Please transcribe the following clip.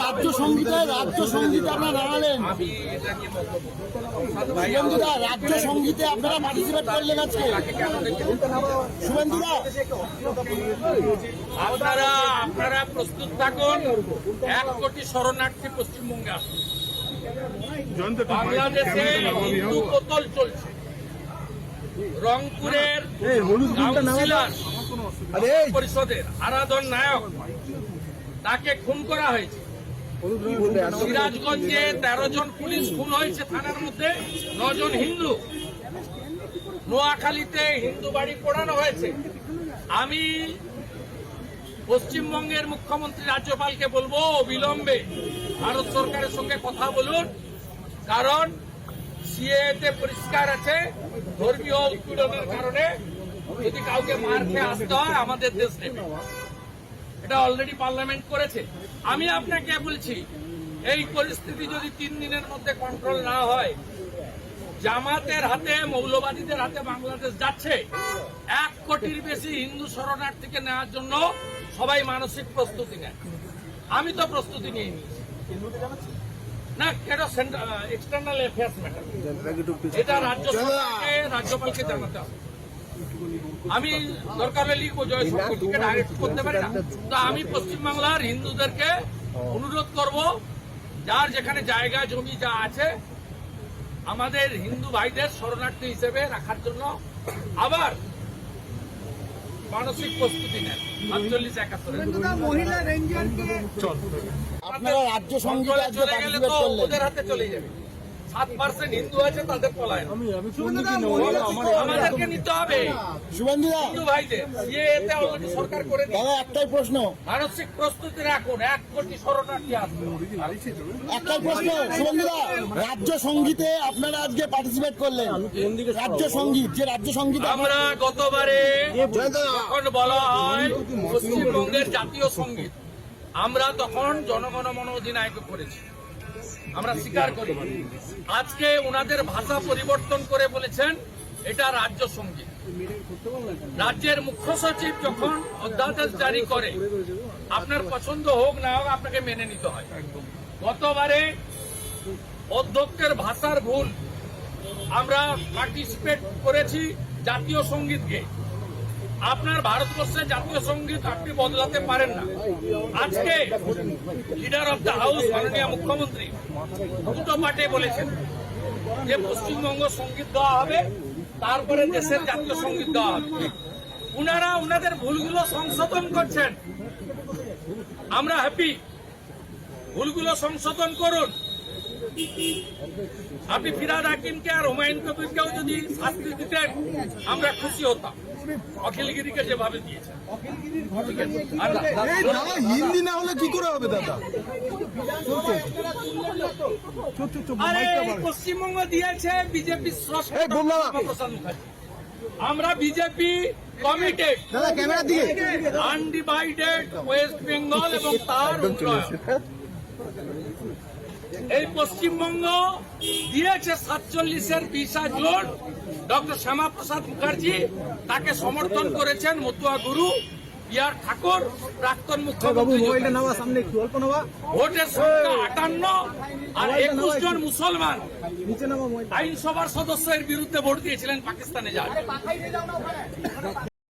রাজ্য সঙ্গীতে রাজ্য সঙ্গীতে আপনারা দাঁড়ালেন। আমি এটা কি বক্তব্য ভাই শুভেন্দুদা রাজ্য সঙ্গীতে আপনারা পার্টিসিপেট করলেন আজকে। শুভেন্দুদা। আপনারা আপনারা প্রস্তুত থাকুন। এক কোটি শরণার্থী পশ্চিমবঙ্গে আসুন। বাংলাদেশে হিন্দু কোতল চলছে? রংপুরের কাউন্সিলর পরিষদের আরাধন নায়ক তাকে খুন করা হয়েছে। সিরাজগঞ্জে তেরো জন পুলিশ খুন হয়েছে থানার মধ্যে নজন হিন্দু। নোয়াখালীতে হিন্দু বাড়ি পোড়ানো হয়েছে। আমি পশ্চিমবঙ্গের মুখ্যমন্ত্রী রাজ্যপালকে বলব অবিলম্বে ভারত সরকারের সঙ্গে কথা বলুন। কারণ সিএতে পরিষ্কার আছে ধর্মীয় উৎপীড়নের কারণে যদি কাউকে মার খেয়ে আসতে হয় আমাদের দেশ নেবে এটা অলরেডি পার্লামেন্ট করেছে। আমি আপনাকে বলছি এই পরিস্থিতি যদি তিন দিনের মধ্যে কন্ট্রোল না হয় জামাতের হাতে মৌলবাদীদের হাতে বাংলাদেশ যাচ্ছে এক কোটির বেশি হিন্দু শরণার্থীকে নেওয়ার জন্য সবাই মানসিক প্রস্তুতি নেয়। আমি তো প্রস্তুতি নিয়ে নিয়েছি। না এক্সটার্নাল অ্যাফেয়ার্স ম্যাটার এটা রাজ্য সরকারকে রাজ্যপালকে জানাতে হবে। আমি দরকার হলে লিখব জয়শঙ্করকে ডাইরেক্ট করতে পারি না। তো আমি পশ্চিমবাংলার হিন্দুদেরকে অনুরোধ করব যার যেখানে জায়গা জমি যা আছে আমাদের হিন্দু ভাইদের শরণার্থী হিসেবে রাখার জন্য আবার মানসিক প্রস্তুতি নেন। আটচল্লিশ একাত্তরে। আপনারা রাজ্য আজকে চলে গেলে তো ওদের হাতে চলে যাবে। সাত পার্সেন্ট হিন্দু আছে তাদের পলায় আমাদেরকে নিতে হবে। হিন্দু ভাইদের এতে অলরেডি সরকার করে একটাই প্রশ্ন। মানসিক প্রস্তুতি রাখুন এক কোটি শরণার্থী আসবে। একটাই প্রশ্ন শুভেন্দুদা রাজ্য সঙ্গীতে আপনারা আজকে পার্টিসিপেট করলেন। রাজ্য সংগীত যে রাজ্য সংগীত আমরা গতবারে যখন বলা হয় পশ্চিমবঙ্গের জাতীয় সংগীত আমরা তখন জনগণ মন অধিনায়ক করেছি। আমরা স্বীকার করি। আজকে ওনাদের ভাষা পরিবর্তন করে বলেছেন, এটা রাজ্য সংগীত। রাজ্যের মুখ্য সচিব যখন অধ্যাদেশ জারি করে, আপনার পছন্দ হোক না হোক, আপনাকে মেনে নিতে হয়। গতবারে অধ্যক্ষের ভাষার ভুল আমরা পার্টিসিপেট করেছি জাতীয় সঙ্গীতকে। আপনার ভারতবর্ষের জাতীয় সংগীত আপনি বদলাতে পারেন না। আজকে লিডার অব দ্য হাউস মাননীয় মুখ্যমন্ত্রী দুটো পার্টি বলেছেন যে পশ্চিমবঙ্গ সংগীত দেওয়া হবে, তারপরে দেশের জাতীয় সংগীত দেওয়া হবে। উনারা উনাদের ভুলগুলো সংশোধন করছেন। আমরা হ্যাপি ভুলগুলো সংশোধন করুন। আপনি ফিরাদ হাকিমকে আর হুমায়ুন কবিরকেও যদি শাস্তি দিতেন আমরা খুশি হতাম। অখিলগিরিকে যেভাবে হিন্দি না হলে কি করে হবে দাদা? পশ্চিমবঙ্গ দিয়েছে বিজেপি আমরা BJP committed undivided West Bengal এবং তার। এই পশ্চিমবঙ্গ দিয়েছে সাতচল্লিশের বিশা জোট। ডক্টর শ্যামাপ্রসাদ মুখার্জি তাকে সমর্থন করেছেন মতুয়া গুরু ইয়ার ঠাকুর প্রাক্তন মুখ্যমন্ত্রী ভোটের সংখ্যা আটান্ন আর একুশ জন মুসলমান। আইনসভার সদস্যের বিরুদ্ধে ভোট দিয়েছিলেন পাকিস্তানে যায়